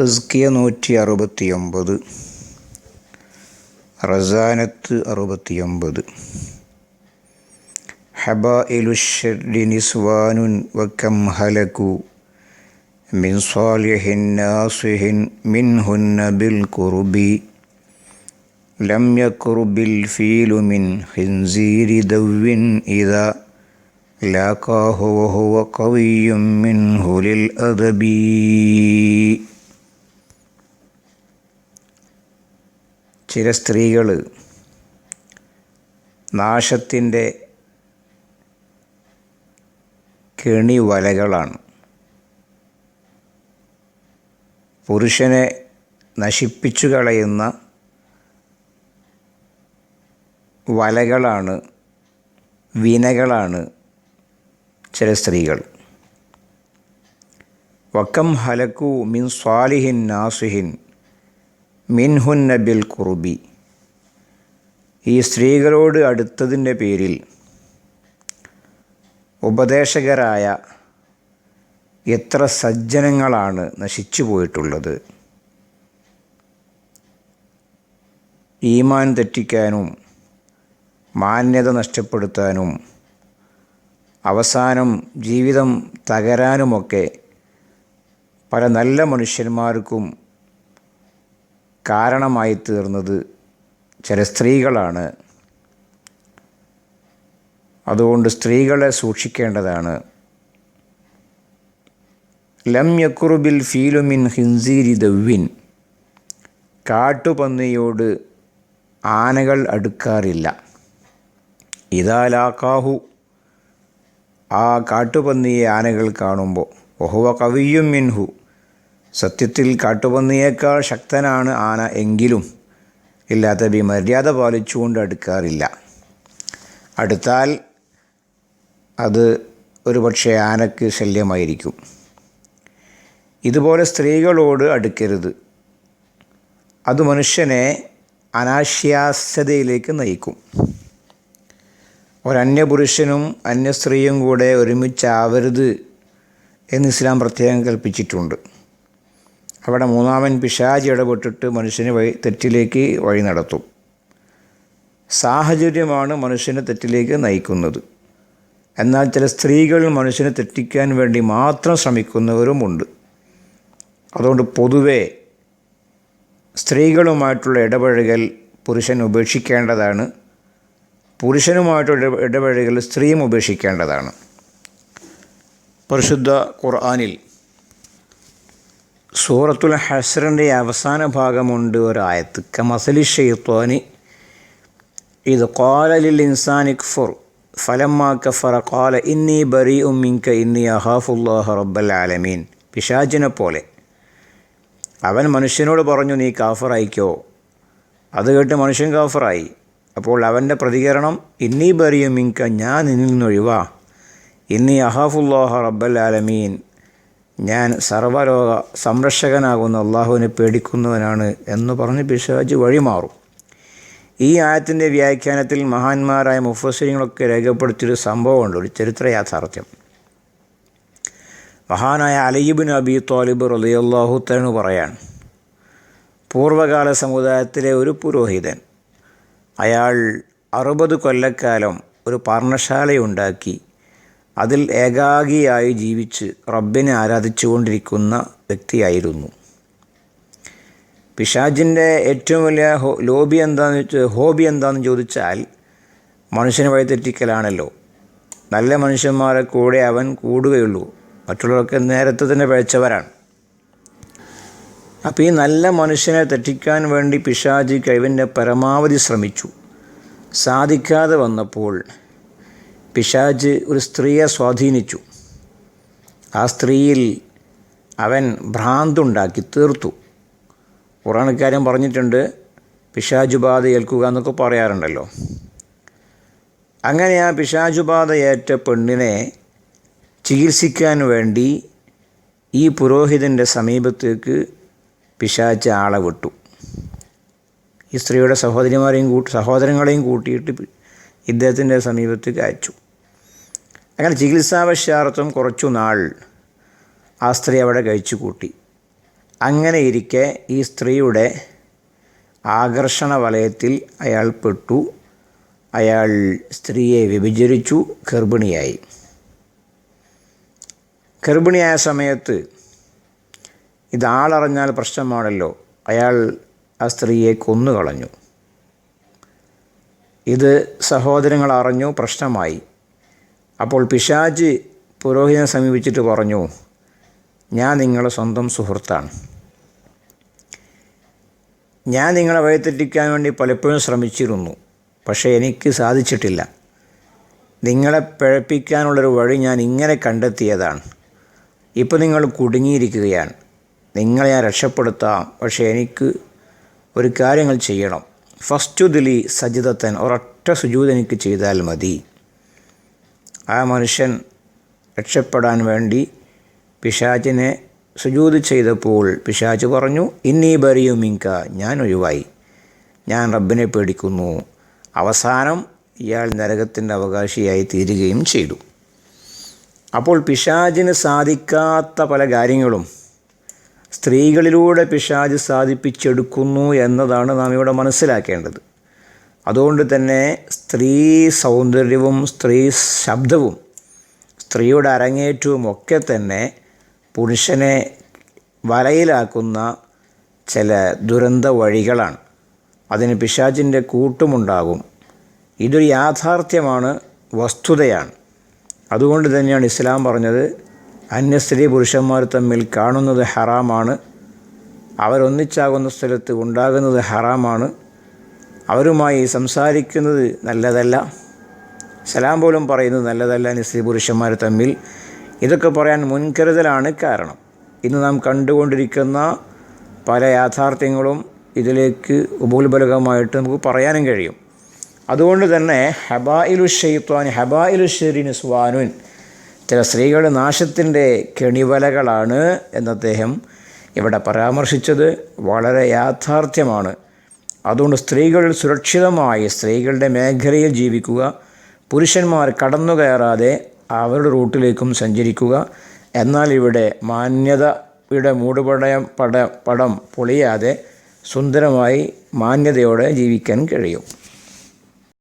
തസ്കിയ നൂറ്റി അറുപത്തിയൊമ്പത്. റസാനത്ത് അറുപത്തിയൊമ്പത് ഹബഇലുഷരി നിസ്വാനുൻ വക്കം ഹലകു മിൻ സ്വാലിഹിൻ നാസിഹിൻ മിൻഹുന്ന ബിൽ കുറുബി ലം യക്കുറുബിൽ ഫീലു മിൻ ഹിൻസീരി ദവ്വിൻ ഇത ലാക്കാഹുവഹുവ കവിയും മിൻ ഹുലിൽ അദബീ. ചില സ്ത്രീകൾ നാശത്തിന്റെ കെണി വലകളാണ് പുരുഷനെ നശിപ്പിച്ചു കളയുന്ന വലകളാണ് വിനകളാണ് ചില സ്ത്രീകൾ. വക്കം ഹലക്കു മിൻ സ്വാലിഹിൻ നാസുഹിൻ മിൻഹുന്ന ബിൽ കുറുബി. ഈ സ്ത്രീകളോട് അടുത്തതിന്റെ പേരിൽ ഉപദേശകരായ എത്ര സജ്ജനങ്ങളാണ് നശിച്ചു പോയിട്ടുള്ളത്. ഈമാൻ തെറ്റിക്കാനും മാന്യത നഷ്ടപ്പെടുത്താനും അവസാനം ജീവിതം തകരാനുമൊക്കെ പല നല്ല മനുഷ്യന്മാർക്കും കാരണമായി തീർന്നത് ചില സ്ത്രീകളാണ്. അതുകൊണ്ട് സ്ത്രീകളെ സൂക്ഷിക്കേണ്ടതാണ്. ലം യക്കുറുബിൽ ഫീലുമിൻ ഹിൻസീരി ദവ്വിൻ. കാട്ടുപന്നിയോട് ആനകൾ അടുക്കാറില്ല. ഇതാലാക്കാഹു ആ കാട്ടുപന്നിയെ ആനകൾ കാണുമ്പോൾ ഒഹുവ കവിയും മിൻഹു. സത്യത്തിൽ കാട്ടുപന്നിയേക്കാൾ ശക്തനാണ് ആന എങ്കിലും ഇല്ലാത്ത ബി മര്യാദ പാലിച്ചുകൊണ്ട് അടുക്കാറില്ല. അടുത്താൽ അത് ഒരുപക്ഷെ ആനയ്ക്ക് ശല്യമായിരിക്കും. ഇതുപോലെ സ്ത്രീകളോട് അടുക്കരുത്. അത് മനുഷ്യനെ അനാശ്യാസ്യതയിലേക്ക് നയിക്കും. ഒരന്യപുരുഷനും അന്യസ്ത്രീയും കൂടെ ഒരുമിച്ചാവരുത് എന്ന് ഇസ്ലാം പ്രത്യേകം കൽപ്പിച്ചിട്ടുണ്ട്. അവിടെ മൂന്നാമൻ പിശാജ് ഇടപെട്ടിട്ട് മനുഷ്യന് വഴി തെറ്റിലേക്ക് വഴി നടത്തും. സാഹചര്യമാണ് മനുഷ്യനെ തെറ്റിലേക്ക് നയിക്കുന്നത്. എന്നാൽ ചില സ്ത്രീകൾ മനുഷ്യനെ തെറ്റിക്കാൻ വേണ്ടി മാത്രം ശ്രമിക്കുന്നവരുമുണ്ട്. അതുകൊണ്ട് പൊതുവെ സ്ത്രീകളുമായിട്ടുള്ള ഇടപഴകൽ പുരുഷൻ ഉപേക്ഷിക്കേണ്ടതാണ്. പുരുഷനുമായിട്ടുള്ള ഇടപഴകൽ സ്ത്രീയും ഉപേക്ഷിക്കേണ്ടതാണ്. പരിശുദ്ധ ഖുർആാനിൽ സൂറത്തുൽ ഹസ്രന്റെ അവസാന ഭാഗമുണ്ട് ഒരായത്ത്. കമസലി ഷെയ്ത്തോനി ഇത് കോലലിൽ ഇൻസാനിക് ഫുർ ഫലമ്മാ കഫറ കോല ഇന്നി ബറി ഉമ്മിങ്ക ഇന്നി അഹാഫുല്ലാഹ റബ്ബൽ ആലമീൻ. പിശാജിനെ പോലെ അവൻ മനുഷ്യനോട് പറഞ്ഞു നീ കാഫറായിക്കോ? അത് കേട്ട് മനുഷ്യൻ കാഫറായി. അപ്പോൾ അവന്റെ പ്രതികരണം ഇന്നി ബറിയും മിങ്ക ഞാൻ നിന്നിൽ നിന്നൊഴിവാ ഇന്നി അഹാഫുല്ലാഹ റബ്ബൽ ആലമീൻ. ഞാൻ സർവരോഗ സംരക്ഷകനാകുന്ന അള്ളാഹുവിനെ പേടിക്കുന്നവനാണ് എന്ന് പറഞ്ഞ് പിശാജ് വഴിമാറും. ഈ ആയത്തിന്റെ വ്യാഖ്യാനത്തിൽ മഹാന്മാരായ മുഫസരിങ്ങളൊക്കെ രേഖപ്പെടുത്തിയൊരു സംഭവമുണ്ട് ഒരു ചരിത്ര യാഥാർത്ഥ്യം. മഹാനായ അലയിബിൻ അബി തോലിബ് റലിയല്ലാഹു തനു പറയാൻ പൂർവകാല സമുദായത്തിലെ ഒരു പുരോഹിതൻ അയാൾ അറുപത് കൊല്ലക്കാലം ഒരു പർണശാലയുണ്ടാക്കി അതിൽ ഏകാഗിയായി ജീവിച്ച് റബ്ബിനെ ആരാധിച്ചുകൊണ്ടിരിക്കുന്ന വ്യക്തിയായിരുന്നു. പിശാജിന്റെ ഏറ്റവും വലിയ ലോബി എന്താണെന്ന് വെച്ച് ഹോബി എന്താണെന്ന് ചോദിച്ചാൽ മനുഷ്യനെ വഴിതെറ്റിക്കലാണല്ലോ. നല്ല മനുഷ്യന്മാരെ കൂടെ അവൻ കൂടുകയുള്ളൂ. മറ്റുള്ളവർക്ക് നേരത്തെ തന്നെ പഴച്ചവരാണ്. അപ്പോൾ ഈ നല്ല മനുഷ്യനെ തെറ്റിക്കാൻ വേണ്ടി പിശാജി കഴിവിന്റെ പരമാവധി ശ്രമിച്ചു. സാധിക്കാതെ വന്നപ്പോൾ പിശാജ് ഒരു സ്ത്രീയെ സ്വാധീനിച്ചു. ആ സ്ത്രീയിൽ അവൻ ഭ്രാന്തുണ്ടാക്കി തീർത്തു. പുറാണക്കാരൻ പറഞ്ഞിട്ടുണ്ട് പിശാജുബാധ ഏൽക്കുക എന്നൊക്കെ പറയാറുണ്ടല്ലോ. അങ്ങനെ ആ പിശാജുബാധയേറ്റ പെണ്ണിനെ ചികിത്സിക്കാൻ വേണ്ടി ഈ പുരോഹിതന്റെ സമീപത്തേക്ക് പിശാച്ച ആളെ വിട്ടു. ഈ സ്ത്രീയുടെ സഹോദരിമാരെയും കൂട്ടി സഹോദരങ്ങളെയും കൂട്ടിയിട്ട് ഇദ്ദേഹത്തിന്റെ സമീപത്തേക്ക് അയച്ചു. അങ്ങനെ ചികിത്സാവശ്യാർത്ഥം കുറച്ചു നാൾ ആ സ്ത്രീ അവിടെ കഴിച്ചു കൂട്ടി അങ്ങനെ ഇരിക്കെ ഈ സ്ത്രീയുടെ ആകർഷണ വലയത്തിൽ അയാൾ പെട്ടു. അയാൾ സ്ത്രീയെ വ്യഭിചരിച്ചു ഗർഭിണിയായി. ഗർഭിണിയായ സമയത്ത് ഇതാളറിഞ്ഞാൽ പ്രശ്നമാണല്ലോ. അയാൾ ആ സ്ത്രീയെ കൊന്നുകളഞ്ഞു. ഇത് സഹോദരങ്ങൾ അറിഞ്ഞു പ്രശ്നമായി. അപ്പോൾ പിശാജ് പുരോഹിതനെ സമീപിച്ചിട്ട് പറഞ്ഞു ഞാൻ നിങ്ങളുടെ സ്വന്തം സുഹൃത്താണ്. ഞാൻ നിങ്ങളെ വഴിതെറ്റിക്കാൻ വേണ്ടി പലപ്പോഴും ശ്രമിച്ചിരുന്നു പക്ഷേ എനിക്ക് സാധിച്ചിട്ടില്ല. നിങ്ങളെ പിഴപ്പിക്കാനുള്ളൊരു വഴി ഞാൻ ഇങ്ങനെ കണ്ടെത്തിയതാണ്. ഇപ്പോൾ നിങ്ങൾ കുടുങ്ങിയിരിക്കുകയാണ്. നിങ്ങളെ ഞാൻ രക്ഷപ്പെടുത്താം പക്ഷേ എനിക്ക് ഒരു കാര്യങ്ങൾ ചെയ്യണം. ഫസ്റ്റ് ദിലി സജിതത്തൻ ഒരൊറ്റ സുജൂത് എനിക്ക് ചെയ്താൽ മതി. ആ മനുഷ്യൻ രക്ഷപ്പെടാൻ വേണ്ടി പിശാചിനെ സുജൂത് ചെയ്തപ്പോൾ പിശാച്ച് പറഞ്ഞു ഇന്നീ ബരിയും മിങ്ക ഞാൻ ഒഴിവായി. ഞാൻ റബ്ബിനെ പേടിക്കുന്നു. അവസാനം ഇയാൾ നരകത്തിന്റെ അവകാശിയായി തീരുകയും ചെയ്തു. അപ്പോൾ പിശാചിന് സാധിക്കാത്ത പല കാര്യങ്ങളും സ്ത്രീകളിലൂടെ പിശാജ് സാധിപ്പിച്ചെടുക്കുന്നു എന്നതാണ് നാം ഇവിടെ മനസ്സിലാക്കേണ്ടത്. അതുകൊണ്ട് തന്നെ സ്ത്രീ സൗന്ദര്യവും സ്ത്രീ ശബ്ദവും സ്ത്രീയുടെ അരങ്ങേറ്റവും ഒക്കെ തന്നെ പുരുഷനെ വലയിലാക്കുന്ന ചില ദുരന്ത വഴികളാണ്. അതിന് പിശാചിന്റെ കൂട്ടുമുണ്ടാകും. ഇതൊരു യാഥാർത്ഥ്യമാണ് വസ്തുതയാണ്. അതുകൊണ്ട് തന്നെയാണ് ഇസ്ലാം പറഞ്ഞത് അന്യ സ്ത്രീ പുരുഷന്മാർ തമ്മിൽ കാണുന്നത് ഹറാമാണ് അവരൊന്നിച്ചാകുന്ന സ്ഥലത്ത് ഉണ്ടാകുന്നത് ഹറാമാണ് അവരുമായി സംസാരിക്കുന്നത് നല്ലതല്ല. സലാം പോലും പറയുന്നത് നല്ലതല്ല നിസ്ത്രീ സ്ത്രീ പുരുഷന്മാർ തമ്മിൽ. ഇതൊക്കെ പറയാൻ മുൻകരുതലാണ് കാരണം. ഇന്ന് നാം കണ്ടുകൊണ്ടിരിക്കുന്ന പല യാഥാർത്ഥ്യങ്ങളും ഇതിലേക്ക് ഉപോത്ബലകമായിട്ട് നമുക്ക് പറയാനും കഴിയും. അതുകൊണ്ട് തന്നെ ഹബായിലു ഷെയ്ത്വാൻ ഹബായിലു ഷെറിന് സ്വാനുൻ ചില സ്ത്രീകളുടെ നാശത്തിന്റെ കെണിവലകളാണ് എന്നദ്ദേഹം ഇവിടെ പരാമർശിച്ചത്. വളരെ യാഥാർത്ഥ്യമാണ്. അതുകൊണ്ട് സ്ത്രീകൾ സുരക്ഷിതമായി സ്ത്രീകളുടെ മേഖലയിൽ ജീവിക്കുക. പുരുഷന്മാർ കടന്നു കയറാതെ അവരുടെ റൂട്ടിലേക്കും സഞ്ചരിക്കുക. എന്നാൽ ഇവിടെ മാന്യതയുടെ മൂടുപടയം പട പടം പൊളിയാതെ സുന്ദരമായി മാന്യതയോടെ ജീവിക്കാൻ കഴിയും.